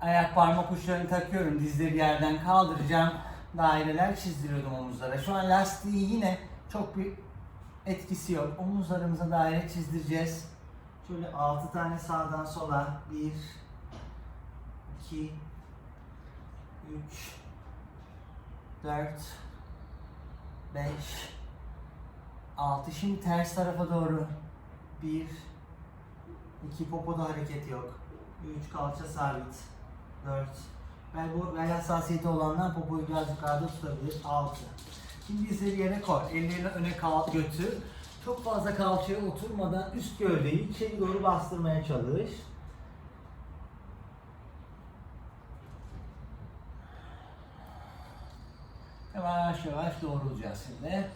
Ayak parmak uçlarını takıyorum. Dizleri yerden kaldıracağım. Daireler çizdiriyordum omuzlara. Şu an lastiği yine çok bir etkisi yok. Omuzlarımıza daire çizdireceğiz. Şöyle 6 tane sağdan sola. 1 2 3 4 5 6 Şimdi ters tarafa doğru 1 2 popoda hareket yok. 3 kalça sabit. 4 Bel, bu, bel hassasiyeti olanlar popoyu biraz yukarıda tutabilir. 6 Şimdi dizleri yere koy ellerini öne kal götür. Çok fazla kalçaya oturmadan üst gövdeyi içeri doğru bastırmaya çalış. Yavaş yavaş doğrulacağız şimdi.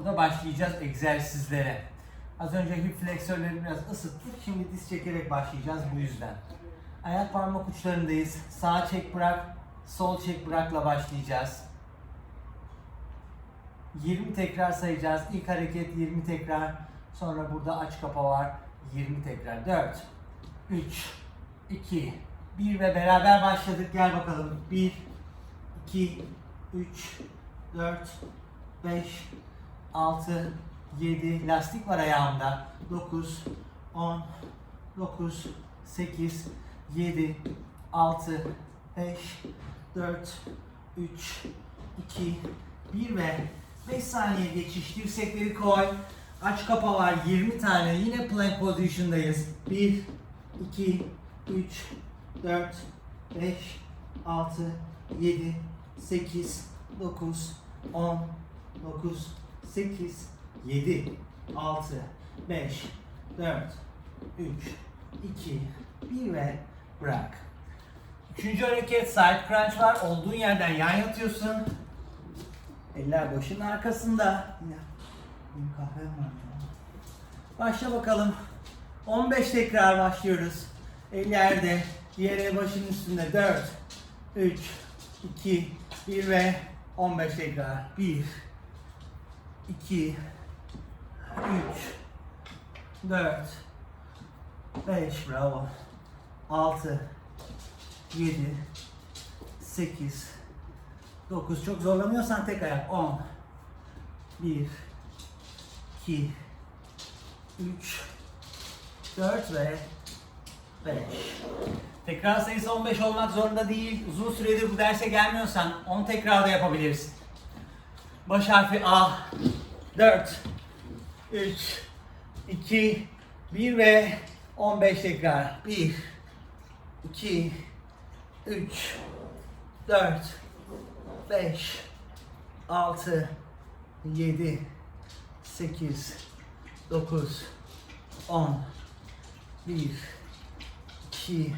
Burada başlayacağız egzersizlere. Az önce hip fleksörleri biraz ısıttık. Şimdi diz çekerek başlayacağız bu yüzden. Ayak parmak uçlarındayız. Sağ çek bırak, sol çek bırakla başlayacağız. 20 tekrar sayacağız. İlk hareket 20 tekrar. Sonra burada aç kapa var. 20 tekrar. 4, 3, 2, 1 ve beraber başladık. Gel bakalım. 1, 2, 3, 4, 5, 6, 7, lastik var ayağımda. 9, 10, 9, 8, 7, 6, 5, 4, 3, 2, 1 ve 5 saniye geçiş. Dirsekleri koy. Aç kapa var 20 tane. Yine plank position'dayız. 1, 2, 3, 4, 5, 6, 7, 8, 9, 10, 9, 8, 7, 6, 5, 4, 3, 2, 1 ve bırak. Üçüncü hareket side crunch var. Olduğun yerden yan yatıyorsun. Eller başın arkasında. Benim kahvem var. Başla bakalım. 15 tekrar başlıyoruz. El yerde. Diğer başın üstünde. 4, 3, 2, 1 ve 15 tekrar. 1, 2, 3, 4, 5, bravo. 6, 7, 8, 9. Çok zorlanıyorsan tek ayak. 10, 1, 2, 3, 4 ve 5. Tekrar sayısı 15 olmak zorunda değil. Uzun süredir bu derse gelmiyorsan 10 tekrar da yapabilirsin. Baş harfi A. 4, 3, 2, 1 ve 15 tekrar. 1, 2, 3, 4, 5, 6, 7, 8, 9, 10, 1, 2,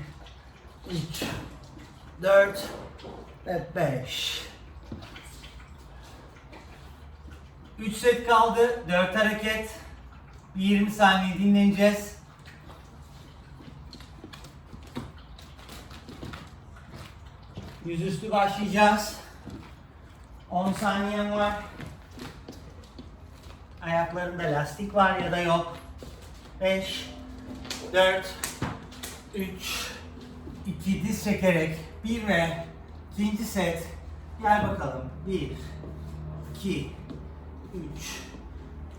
3, 4 ve 5. 3 set kaldı. 4 hareket. Bir 20 saniye dinleneceğiz. Yüzüstü başlayacağız. 10 saniyen var. Ayaklarında lastik var ya da yok. 5, 4, 3, 2 diz çekerek 1 ve ikinci set. Gel bakalım. 1, 2, 3,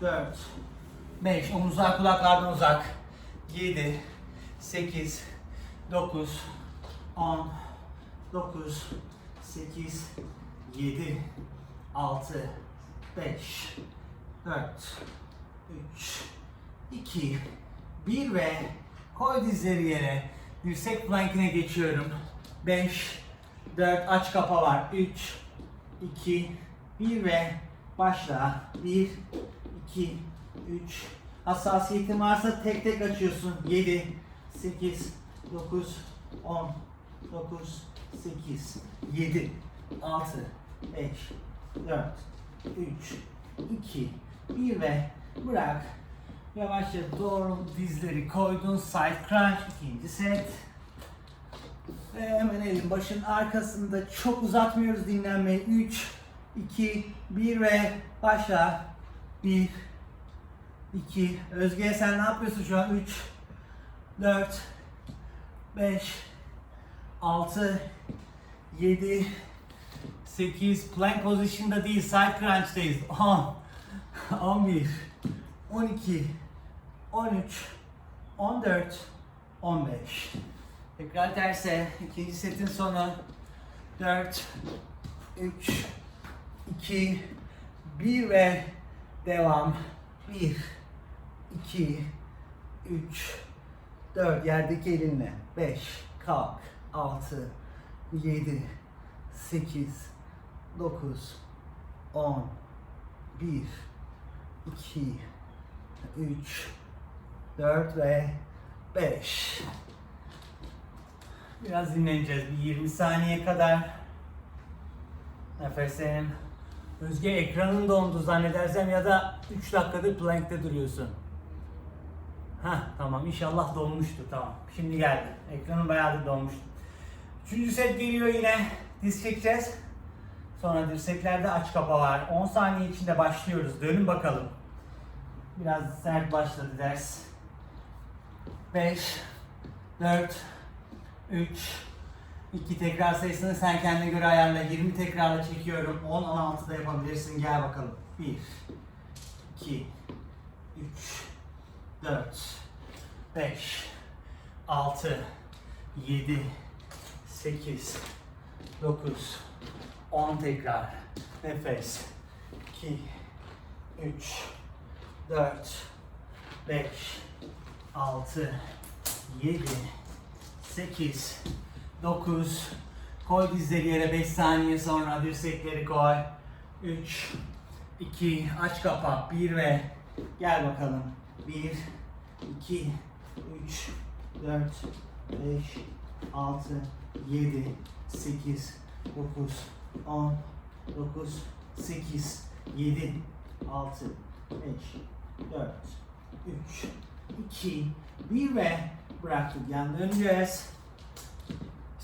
4, 5. Omuzlar kulaklardan uzak. 7, 8, 9, 10, 9, 8, 7, 6, 5, 4, 3, 2, 1 ve koy dizleri yere. Dirsek plankine geçiyorum. 5, 4 aç kapa var. 3, 2, 1 ve başla. 1, 2, 3. Hassasiyetin varsa tek tek açıyorsun. 7, 8, 9, 10, 9, 8, 7, 6, 5, 4, 3, 2, 1 ve bırak. Yavaşça doğru dizleri koydun. Side crunch ikinci set. Ve hemen elin başın arkasında çok uzatmıyoruz dinlenmeyi. 3, 2, 1 ve başla. 1, 2. Özge sen ne yapıyorsun şu an? 3, 4, 5, 6, 7, 8. Plank pozisyonda değil, side crunch'tayız. 10, 11, 12, 13, 14, 15. Tekrar terse. ikinci setin sonu. 4, 3, 2, 1 ve devam. 1, 2, 3, 4. Yerdeki elinle. 5, kalk. 6, 7, 8, 9, 10, 1, 2, 3, 4 ve 5. Biraz dinleneceğiz. Bir 20 saniye kadar. Nefesin. Özge ekranın dondu zannedersem ya da 3 dakikadır plankte duruyorsun. Ha tamam inşallah donmuştu tamam. Şimdi geldi. Ekranın bayağıdır donmuştu. Üçüncü set geliyor yine. Diz çekeceğiz. Sonra dirseklerde aç kapa var. 10 saniye içinde başlıyoruz. Dönün bakalım. Biraz sert başladı ders. 5 4 3 2 tekrar sayısını sen kendine göre ayarla. 20 tekrarla çekiyorum. 10 16 da yapabilirsin. Gel bakalım. 1 2 3 4 5 6 7 8 9 10 tekrar. Nefes. 2 3 4 5 6 7 8 9 Koy dizleri yere 5 saniye sonra dirsekleri koy. 3 2 aç kapak 1 ve gel bakalım. 1 2 3 4 5 6 7 8 9 10 9 8 7 6 5 4 3 2 1 ve bıraktık. Yan döneceğiz.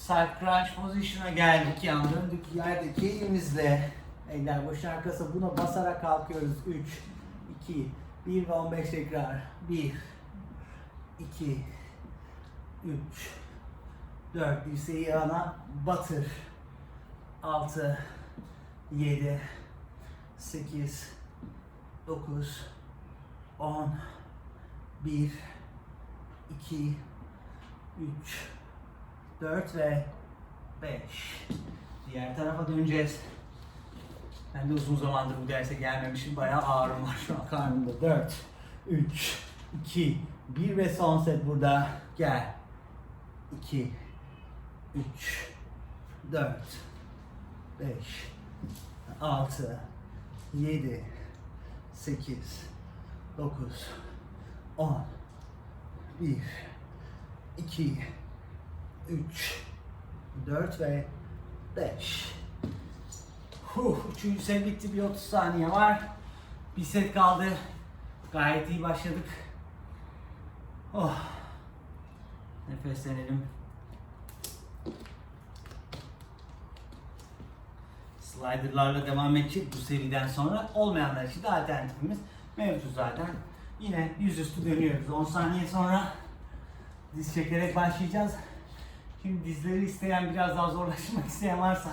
Crunch pozisyona geldik. Yan döndük. Yerdeki elimizle eller baş arkası buna basarak kalkıyoruz. 3 2 1 ve 15 tekrar. 1 2 3 4 dirseği yana batır. 6 7 8 9 10 1 2 3 4 ve 5 Diğer tarafa döneceğiz. Ben de uzun zamandır bu derse gelmemişim. Bayağı ağrım var şu an karnımda. 4 3 2 1 ve son set burada. Gel. 2 3 4 5 6 7 8 9 10 1 2 3 4 ve 5 Huh, üçüncü set bitti. Bir 30 saniye var. Bir set kaldı. Gayet iyi başladık. Oh. Nefeslenelim. Slider'larla devam edecek bu seriden sonra. Olmayanlar için de alternatifimiz mevcut zaten. Yine yüzüstü dönüyoruz. 10 saniye sonra diz çekerek başlayacağız. Şimdi dizleri isteyen biraz daha zorlaşmak isteyen varsa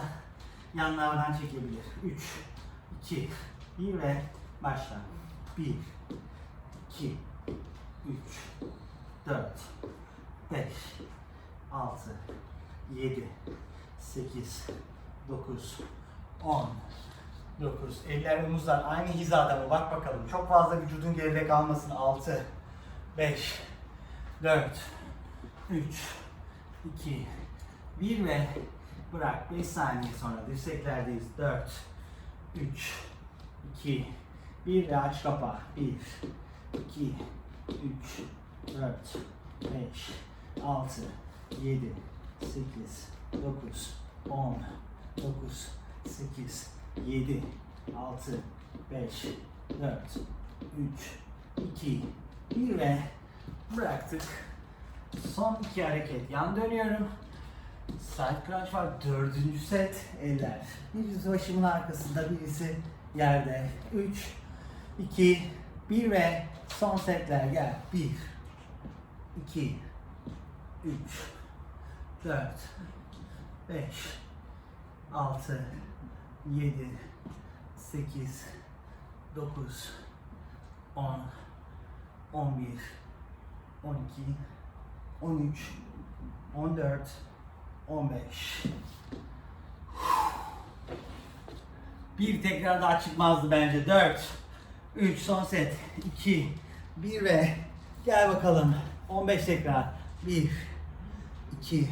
yanlardan çekebilir. 3, 2, 1 ve başla. 1, 2, 3, 4, 5, 6, 7, 8, 9, 10, 9. Eller omuzlar aynı hizada mı? Bak bakalım. Çok fazla vücudun geride kalmasın. 6, 5, 4, 3, 2, 1 ve bırak. 5 saniye sonra dirseklerdeyiz. 4, 3, 2, 1 ve aç kapa. 1, 2, 3, 4, 5, 6, 7, 8, 9, 10, 9, 8, 7, 6, 5, 4, 3, 2, 1 ve bıraktık. Son iki hareket. Yan dönüyorum. Side crunch var. Dördüncü set. Eller. Birisi başımın arkasında, birisi yerde. 3, 2, 1 ve Son setler gel. 1 2 3 4 5 6 7 8 9 10 11 12 13 14 15 Bir tekrar daha çıkmazdı bence. 4 3 son set. 2 1 ve gel bakalım. 15 tekrar. 1 2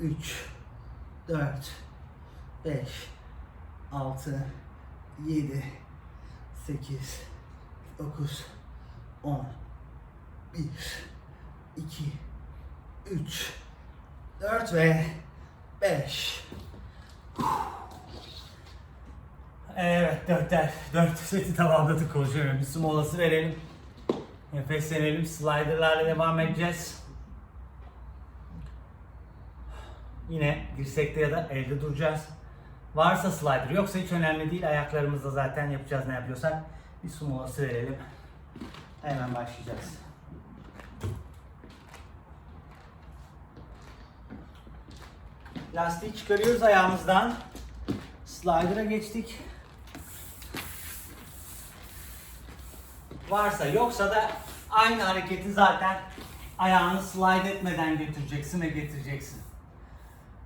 3 4 5 6 7 8 9 10 1 2 3 4 ve 5 Evet dörtler. Dört seti tamamladık konuşuyorum. Bir molası verelim. Nefeslenelim. Slider'larla devam edeceğiz. Yine dirsekte ya da elde duracağız. Varsa slider yoksa hiç önemli değil. Ayaklarımızla zaten yapacağız ne yapıyorsak. Bir su molası verelim. Hemen başlayacağız. Lastiği çıkarıyoruz ayağımızdan. Slider'a geçtik. Varsa yoksa da aynı hareketi zaten ayağını slide etmeden götüreceksin ve getireceksin.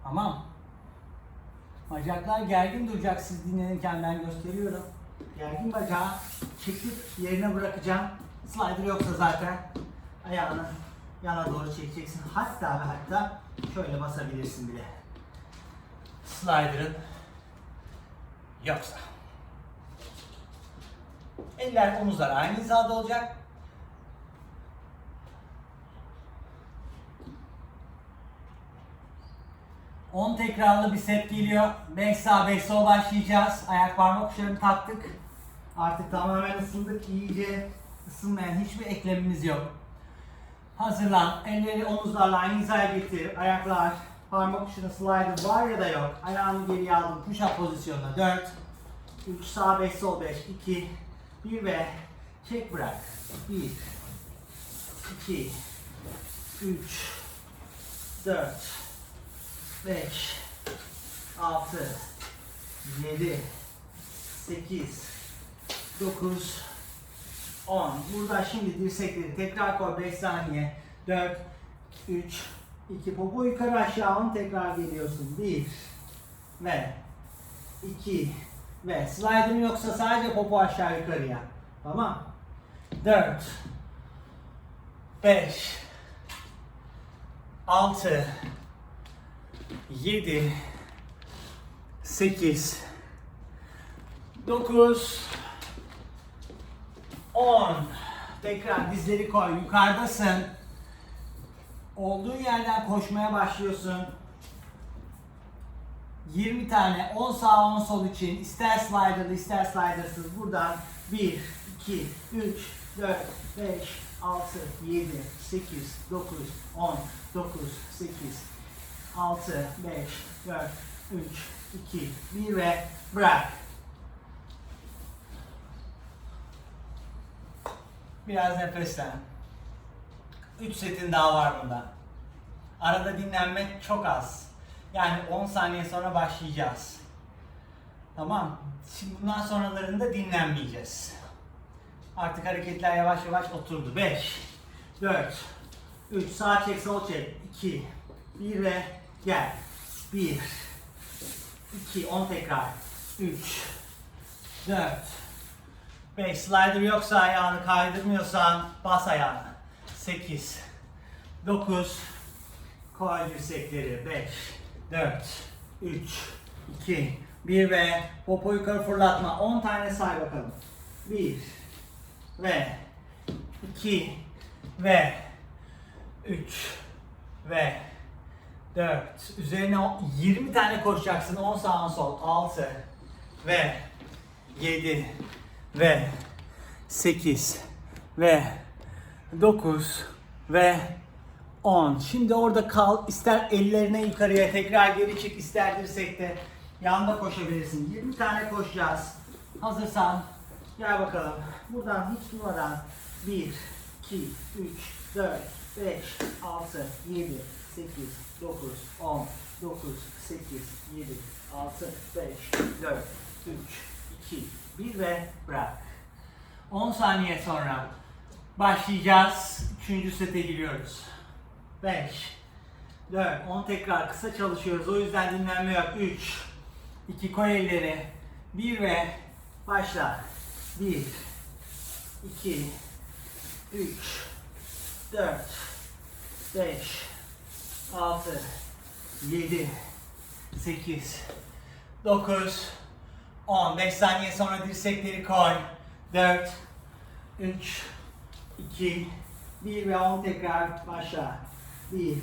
Tamam. Bacaklar gergin duracak siz dinlenirken ben gösteriyorum. Gergin bacağı çekip yerine bırakacağım. Slider yoksa zaten ayağını yana doğru çekeceksin. Hatta ve hatta şöyle basabilirsin bile. Slider'ın yoksa. Eller omuzlar aynı hizada olacak. On tekrarlı bir set geliyor. 5 sağ 5 sol başlayacağız. Ayak parmak uçlarını taktık. Artık tamamen ısındık. İyice ısınmayan hiçbir eklemimiz yok. Hazırlan. Elleri omuzlarla aynı hizaya getir. Ayaklar parmak uçlarına slider var ya da yok. Ayağını geriye aldım. Push up pozisyonuna. 4 3 sağ 5 sol 5 2 1 ve çek bırak. 1 2 3 4 5 6 7 8 9 10 Burada şimdi dirsekleri tekrar koy. 5 saniye. 4 3 2 popo yukarı aşağı 10 tekrar geliyorsun 1 ve 2 ve slide'ın yoksa sadece popo aşağı yukarıya tamam 4 5 6 7 8 9 10 Tekrar dizleri koy. Yukarıdasın. Olduğun yerden koşmaya başlıyorsun. 20 tane 10 sağ 10 sol için ister sliderlı ister slidersız buradan 1 2 3 4 5 6 7 8 9 10 9 8 6 5 4 3 2 1 ve bırak. Biraz nefeslen. 3 setin daha var bunda. Arada dinlenmek çok az. Yani 10 saniye sonra başlayacağız. Tamam. Şimdi bundan sonralarında dinlenmeyeceğiz. Artık hareketler yavaş yavaş oturdu. 5, 4, 3, sağ çek, sol çek. 2, 1 ve gel. 1, 2, 10 tekrar. 3, 4, 5. Slider yoksa ayağını kaydırmıyorsan bas ayağını. 8, 9, koy dirsekleri. 5, 4, 3, 2, 1 ve popo yukarı fırlatma. 10 tane say bakalım. 1 ve 2 ve 3 ve 4 üzerine o- 20 tane koşacaksın 10 sağ 10 sol 6 ve 7 ve 8 ve 9 ve 10. Şimdi orada kal. İster ellerine yukarıya tekrar geri çık. ister dirsekte yanda koşabilirsin. 20 tane koşacağız. Hazırsan gel bakalım. Buradan hiç durmadan 1, 2, 3, 4, 5, 6, 7, 8, 9, 10, 9, 8, 7, 6, 5, 4, 3, 2, 1 ve bırak. 10 saniye sonra başlayacağız. Üçüncü sete giriyoruz. 5, 4, 10 tekrar kısa çalışıyoruz. O yüzden dinlenme yok. 3, 2 koy elleri. 1 ve başla. 1, 2, 3, 4, 5, 6, 7, 8, 9, 10. 5 saniye sonra dirsekleri koy. 4, 3, 2, 1 ve 10 tekrar başla. 1,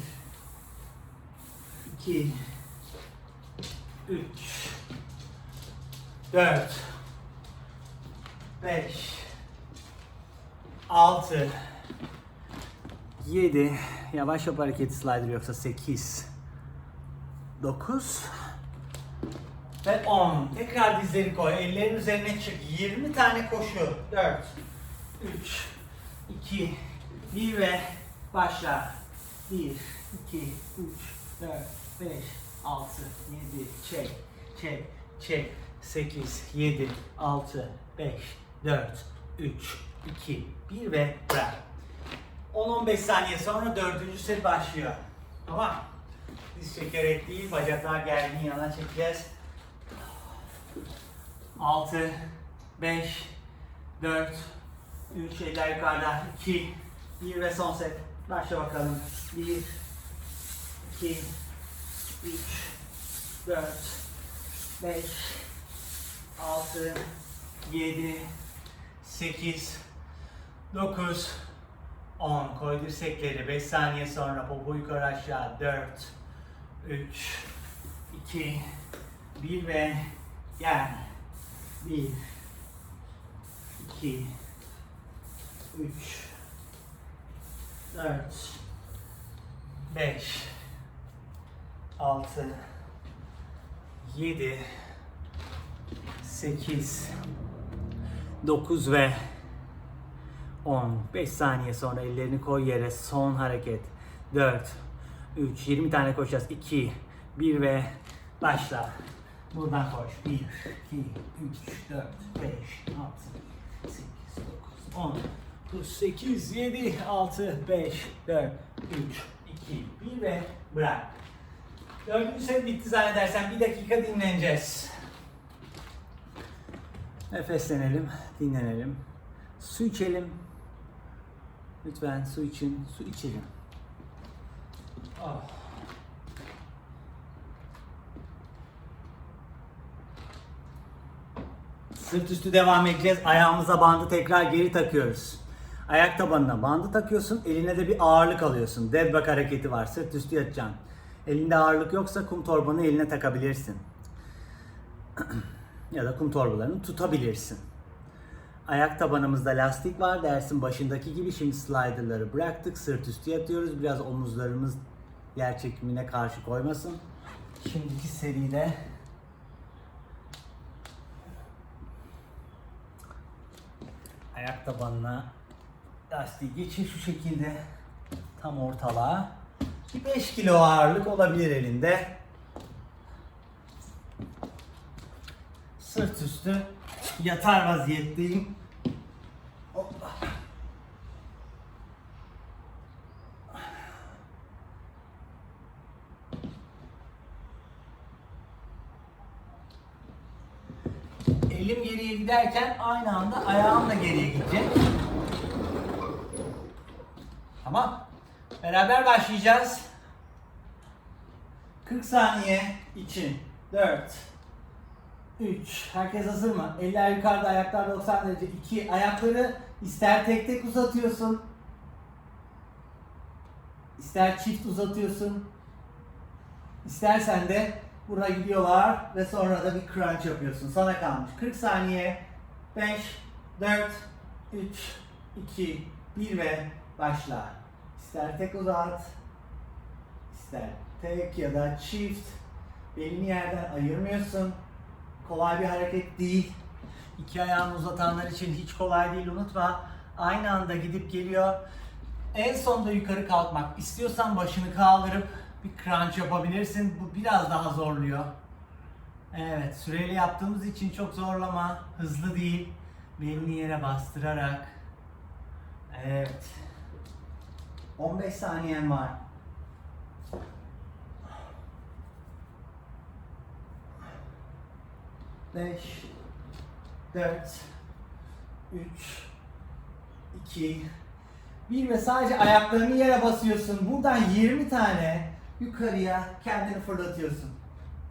2, 3, 4, 5, 6, 7, yavaş yap hareketi slider yoksa 8, 9 ve 10. Tekrar dizleri koy. Ellerin üzerine çık. 20 tane koşu. 4, 3, 2, 1 ve başla. 1, 2, 3, 4, 5, 6, 7, çek, çek, çek. 8, 7, 6, 5, 4, 3, 2, 1 ve bırak. 10-15 saniye sonra dördüncü set başlıyor. Tamam. Diz çekerek değil, bacaklar gergin yana çekeceğiz. 6, 5, 4, 3, eller yukarıda. 2, 1 ve son set. Başla bakalım. 1, 2, 3, 4, 5, 6, 7, 8, 9, 10. Koy dirsekleri. 5 saniye sonra popo yukarı aşağı. 4, 3, 2, 1 ve gel. 1, 2, 3, 4, 5, 6, 7, 8, 9 ve 10. 5 saniye sonra ellerini koy yere. Son hareket. 4, 3, 20 tane koşacağız. 2, 1 ve başla. Buradan koş. 1, 2, 3, 4, 5, 6, 8, 9, 10, 9, 8, 7, 6, 5, 4, 3, 2, 1 ve bırak. Dördüncü set bitti zannedersen bir dakika dinleneceğiz. Nefeslenelim, dinlenelim. Su içelim. Lütfen su için, su içelim. Ah. Sırt üstü devam edeceğiz. Ayağımıza bandı tekrar geri takıyoruz. Ayak tabanına bandı takıyorsun. Eline de bir ağırlık alıyorsun. Dead bug hareketi var. Sırt üstü yatacaksın. Elinde ağırlık yoksa kum torbanı eline takabilirsin. ya da kum torbalarını tutabilirsin. Ayak tabanımızda lastik var. Dersin başındaki gibi şimdi sliderları bıraktık. Sırt üstü yatıyoruz. Biraz omuzlarımız yer çekimine karşı koymasın. Şimdiki seride ayak tabanına lastiği geçir şu şekilde tam ortalığa. Bir 5 kilo ağırlık olabilir elinde. Sırt üstü yatar vaziyetteyim. Elim geriye giderken aynı anda ayağım da geriye gidecek. Tamam. Beraber başlayacağız. 40 saniye için 4 3 Herkes hazır mı? Eller yukarıda, ayaklar 90 derece. 2 Ayakları ister tek tek uzatıyorsun. ister çift uzatıyorsun. İstersen de buna gidiyorlar ve sonra da bir crunch yapıyorsun. Sana kalmış. 40 saniye. 5 4 3 2 1 ve başla. İster tek uzat, ister tek ya da çift. Belini yerden ayırmıyorsun. Kolay bir hareket değil. İki ayağını uzatanlar için hiç kolay değil unutma. Aynı anda gidip geliyor. En sonda yukarı kalkmak. İstiyorsan başını kaldırıp bir crunch yapabilirsin. Bu biraz daha zorluyor. Evet, süreli yaptığımız için çok zorlama. Hızlı değil. Belini yere bastırarak. Evet. 15 saniyen var. Beş, dört, üç, iki, bir ve sadece ayaklarını yere basıyorsun. Buradan 20 tane yukarıya kendini fırlatıyorsun.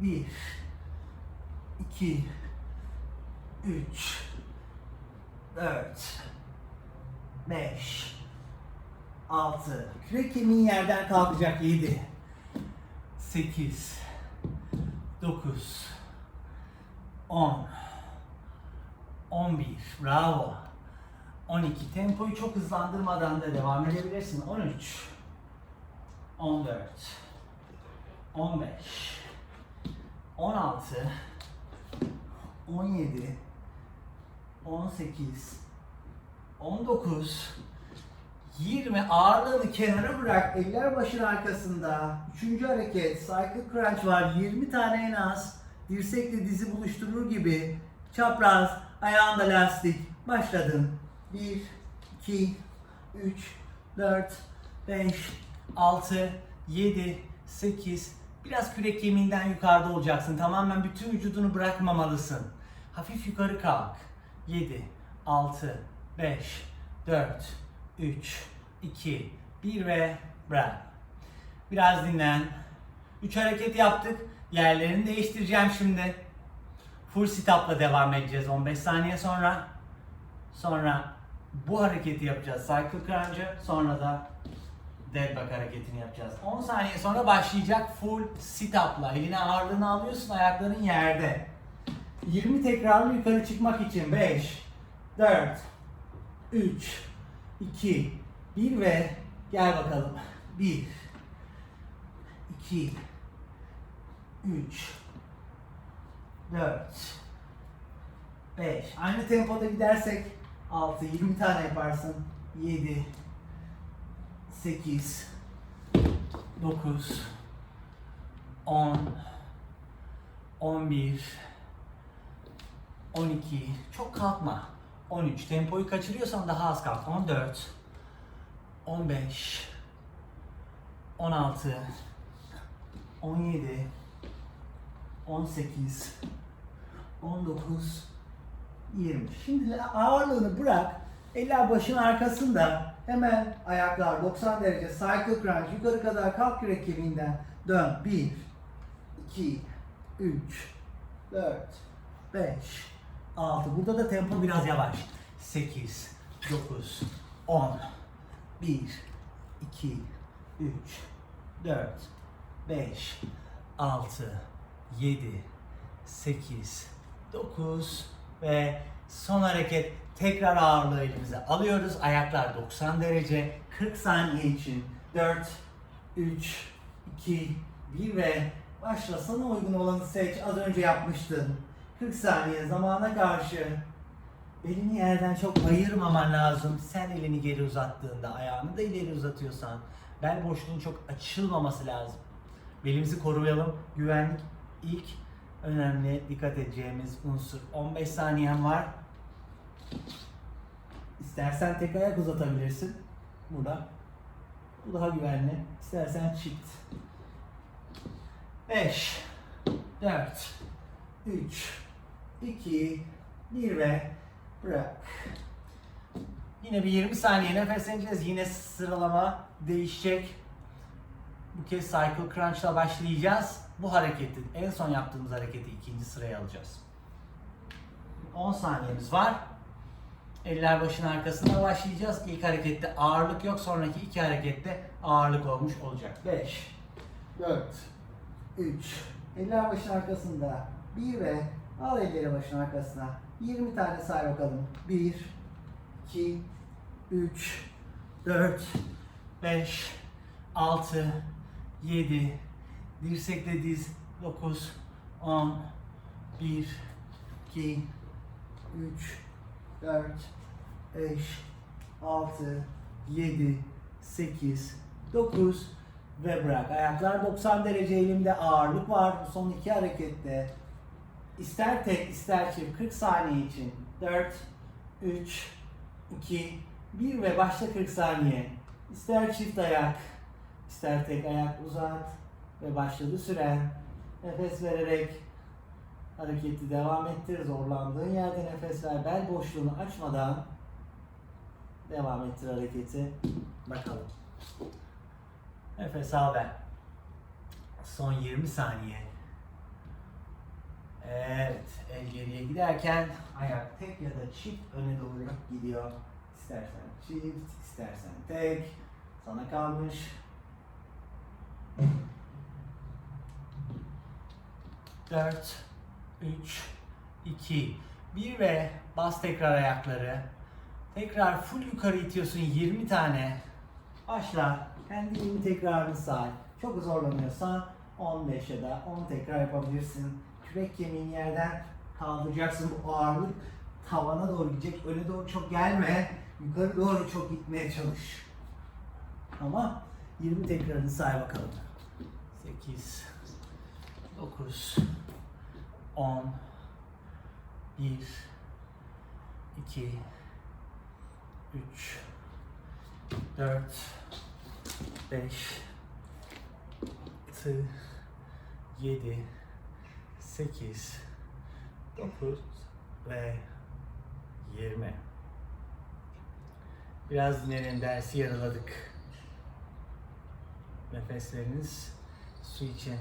Bir, iki, üç, dört, beş, altı. Kürek kemiği yerden kalkacak. Yedi, sekiz, dokuz, on, on bir. Bravo. 12. Tempoyu çok hızlandırmadan da devam edebilirsin. 13. 14. 15. 16. 17. 18. 19. 20 ağırlığını kenara bırak. Eller başın arkasında. Üçüncü hareket. Cycle crunch var. 20 tane en az. Dirsekle dizi buluşturur gibi. Çapraz. Ayağında lastik. Başladın. 1, 2, 3, 4, 5, 6, 7, 8. Biraz kürek kemiğinden yukarıda olacaksın. Tamamen bütün vücudunu bırakmamalısın. Hafif yukarı kalk. 7, 6, 5, 4, 3, 2, 1 ve bırak. Biraz dinlen. 3 hareket yaptık. Yerlerini değiştireceğim şimdi. Full sit up'la devam edeceğiz 15 saniye sonra. Sonra bu hareketi yapacağız. Cycle crunch'ı. Sonra da dead bug hareketini yapacağız. 10 saniye sonra başlayacak full sit up'la. Eline ağırlığını alıyorsun, ayakların yerde. 20 tekrarlı yukarı çıkmak için 5, 4, 3, 2, 1 ve gel bakalım. 1, 2, 3, 4, 5. Aynı tempoda gidersek 6, 20 tane yaparsın. 7, 8, 9, 10, 11, 12. Çok kalkma. 13. Tempoyu kaçırıyorsan daha az kalk. 14, 15, 16, 17, 18, 19, 20. Şimdi ağırlığını bırak. Eller başın arkasında. Hemen ayaklar 90 derece cycle crunch yukarı kadar kalk yürek kemiğinden. Dön. 1 2 3 4 5 6. Burada da tempo biraz yavaş. 8 9 10 1 2 3 4 5 6 7 8 9 ve son hareket tekrar ağırlığı elimize alıyoruz. Ayaklar 90 derece. 40 saniye için 4 3 2 1 ve başla. Sana uygun olanı seç. Az önce yapmıştın. 40 saniye zamana karşı belini yerden çok ayırmaman lazım. Sen elini geri uzattığında, ayağını da ileri uzatıyorsan bel boşluğun çok açılmaması lazım. Belimizi koruyalım. Güvenlik ilk önemli dikkat edeceğimiz unsur. 15 saniyen var. İstersen tek ayak uzatabilirsin. Burada. Bu daha güvenli. İstersen çift. 5 4 3 2 1 ve bırak. Yine bir 20 saniye nefesleneceğiz. Yine sıralama değişecek. Bu kez Cycle Crunch'la başlayacağız. Bu hareketi, en son yaptığımız hareketi ikinci sıraya alacağız. 10 saniyemiz var. Eller başın arkasında başlayacağız. İlk harekette ağırlık yok. Sonraki iki harekette ağırlık olmuş olacak. 5 4 3 Eller başın arkasında. 1 ve al elleri başın arkasına. 20 tane say bakalım. 1 2 3 4 5 6 7 Dirsekle diz 9 10 1 2 3 4 5 6, 7, 8, 9 ve bırak. Ayaklar 90 derece elimde ağırlık var. Son iki harekette ister tek ister çift 40 saniye için 4, 3, 2, 1 ve başla 40 saniye. İster çift ayak, ister tek ayak uzat ve başladı süren. Nefes vererek hareketi devam ettir. Zorlandığın yerde nefes ver. Bel boşluğunu açmadan devam ettir hareketi. Bakalım. Nefes al ver. Son 20 saniye. Evet, el geriye giderken ayak tek ya da çift öne doğru gidiyor. İstersen çift, istersen tek. Sana kalmış. Dört, üç, iki, bir ve bas tekrar ayakları. Tekrar full yukarı itiyorsun 20 tane. Başla. Kendi 20 tekrarını say. Çok zorlanıyorsan 15 ya da 10 tekrar yapabilirsin. Kürek kemiğini yerden kaldıracaksın. Bu ağırlık tavana doğru gidecek. Öne doğru çok gelme. Yukarı doğru çok gitmeye çalış. Ama 20 tekrarını say bakalım. 8 9 10 1 2 3 4 5 6 7 8 9 ve 20 Biraz dinlenin dersi yaraladık. Nefesleriniz su için